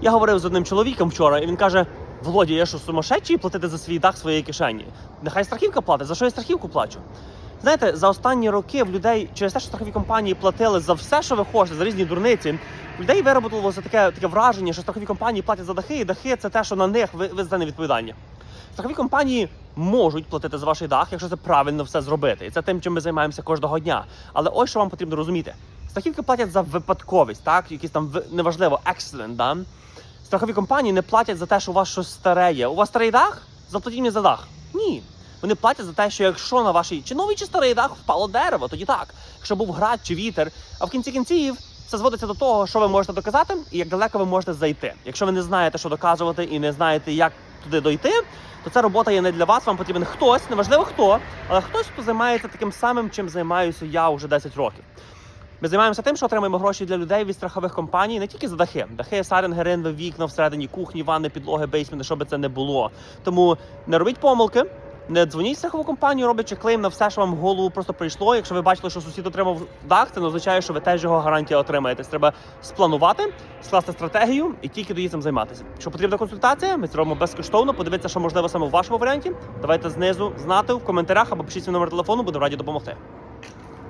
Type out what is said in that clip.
Я говорив з одним чоловіком вчора, і він каже: Володя, я що сумасшедший платити за свій дах своєї кишені? Нехай страхівка платить. За що я страхівку плачу? Знаєте, за останні роки в людей через те, що страхові компанії платили за все, що ви хочете, за різні дурниці, людей вироботилося таке, таке враження, що страхові компанії платять за дахи, і дахи це те, що на них ви, ви за не відповідальні. Страхові компанії можуть платити за ваш дах, якщо це правильно все зробити. І це тим, чим ми займаємося кожного дня. Але ось що вам потрібно розуміти: страхівки платять за випадковість, так? Якісь там неважливо, accident, да? Страхові компанії не платять за те, що у вас щось стареє. У вас старий дах? Заплатіть мені за дах. Ні. Вони платять за те, що якщо на вашій чи новий чи старий дах впало дерево, тоді так. Якщо був град чи вітер, а в кінці кінців це зводиться до того, що ви можете доказати і як далеко ви можете зайти. Якщо ви не знаєте, що доказувати, і не знаєте, як туди дойти, то ця робота є не для вас. Вам потрібен хтось, неважливо хто, але хтось, хто займається таким самим, чим займаюся я вже 10 років. Ми займаємося тим, що отримуємо гроші для людей від страхових компаній не тільки за дахи. Дахи, саринги, ринви, вікна всередині кухні, ванни, підлоги, бейсменти, що би це не було. Тому не робіть помилки. Не дзвоніть страхову компанію, роблячи клейм на все, що вам в голову просто прийшло. Якщо ви бачили, що сусід отримав дах, це не означає, що ви теж його гарантія отримаєте. Треба спланувати, скласти стратегію і тільки тоді цим займатися. Якщо потрібна консультація, ми це робимо безкоштовно. Подивіться, що можливо саме в вашому варіанті. Давайте знизу знати в коментарях або пишіть свій номер телефону, буду раді допомогти.